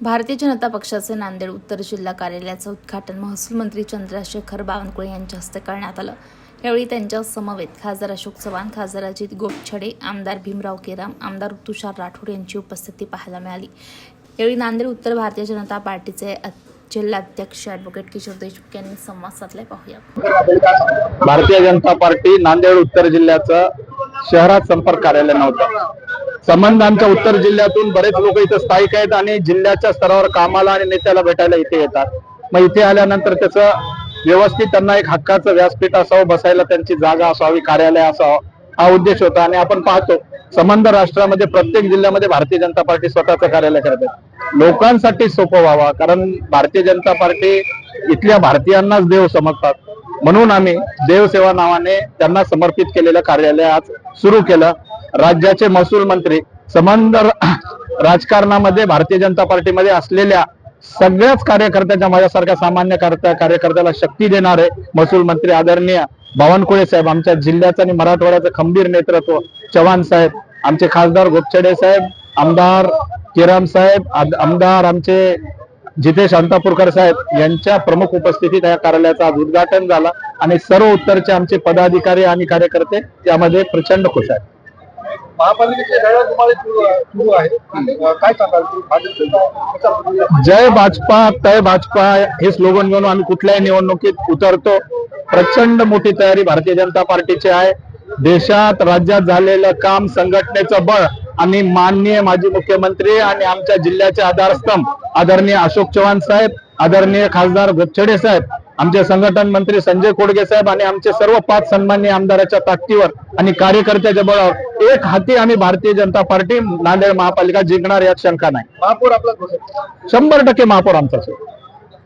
भारतीय जनता पक्षाचे नांदेड उत्तर जिल्हा कार्यालयाचं उद्घाटन महसूल मंत्री चंद्रशेखर बावनकुळे यांच्या हस्ते करण्यात आलं. यावेळी त्यांच्या समवेत खासदार अशोक चव्हाण खासदार अजित गोपछडे आमदार भीमराव केराम आमदार तुषार राठोड यांची उपस्थिती पाहायला मिळाली. यावेळी नांदेड उत्तर भारतीय जनता पार्टीचे जिल्हाध्यक्ष ॲडव्होकेट किशोर देशमुख यांनी संवाद साधलाय. पाहूया. भारतीय जनता पार्टी नांदेड उत्तर जिल्ह्याचं शहरात संपर्क कार्यालय नव्हतं. संबंध आमच्या उत्तर जिल्ह्यातून बरेच लोक इथं स्थायिक आहेत आणि जिल्ह्याच्या स्तरावर कामाला आणि नेत्याला भेटायला इथे येतात. मग इथे आल्यानंतर त्याचं व्यवस्थित त्यांना एक हक्काचं व्यासपीठ असावं बसायला त्यांची जागा असावी कार्यालय असावं हा उद्देश होता. आणि आपण पाहतो संबंध राष्ट्रामध्ये प्रत्येक जिल्ह्यामध्ये भारतीय जनता पार्टी स्वतःचं कार्यालय करते लोकांसाठी सोपं व्हावा कारण भारतीय जनता पार्टी इथल्या भारतीयांनाच देव समजतात. म्हणून आम्ही देवसेवा नावाने त्यांना समर्पित केलेलं कार्यालय आज सुरू केलं. राज्याचे महसूल मंत्री संबंध राजकारणामध्ये भारतीय जनता पार्टीमध्ये असलेल्या सगळ्याच कार्यकर्त्याच्या माझ्यासारख्या सामान्य कार्यकर्त्याला शक्ती देणारे महसूल मंत्री आदरणीय बावनकुळे साहेब आमच्या जिल्ह्याचं आणि मराठवाड्याचं खंबीर नेतृत्व चव्हाण साहेब आमचे खासदार गोपछडे साहेब आमदार किराम साहेब आद- आमदार आमचे जितेश अंतापूरकर साहेब यांच्या प्रमुख उपस्थितीत या कार्यालयाचं आज उद्घाटन झालं आणि सर्व उत्तरचे आमचे पदाधिकारी आणि कार्यकर्ते यामध्ये प्रचंड खुश आहेत. जय भाजपा तय भाजपा हे स्लोगन घेऊन आम्ही कुठल्याही निवडणुकीत उतरतो. प्रचंड मोठी तयारी भारतीय जनता पार्टीची आहे. देशात राज्यात झालेलं काम संघटनेचं बळ आणि माननीय माजी मुख्यमंत्री आणि आमच्या जिल्ह्याचे आधारस्तंभ आदरणीय अशोक चव्हाण साहेब आदरणीय खासदार गोपछडे साहेब आमचे संघटन मंत्री संजय कोडगे साहेब आणि आमचे सर्व पाच सन्मान्य आमदाराच्या ताकदीवर आणि कार्यकर्त्याच्या बळावर एक हाती आम्ही भारतीय जनता पार्टी नांदेड महापालिका जिंकणार यात शंका नाही. महापौर आपला शंभर टक्के महापौर आमचाच आहे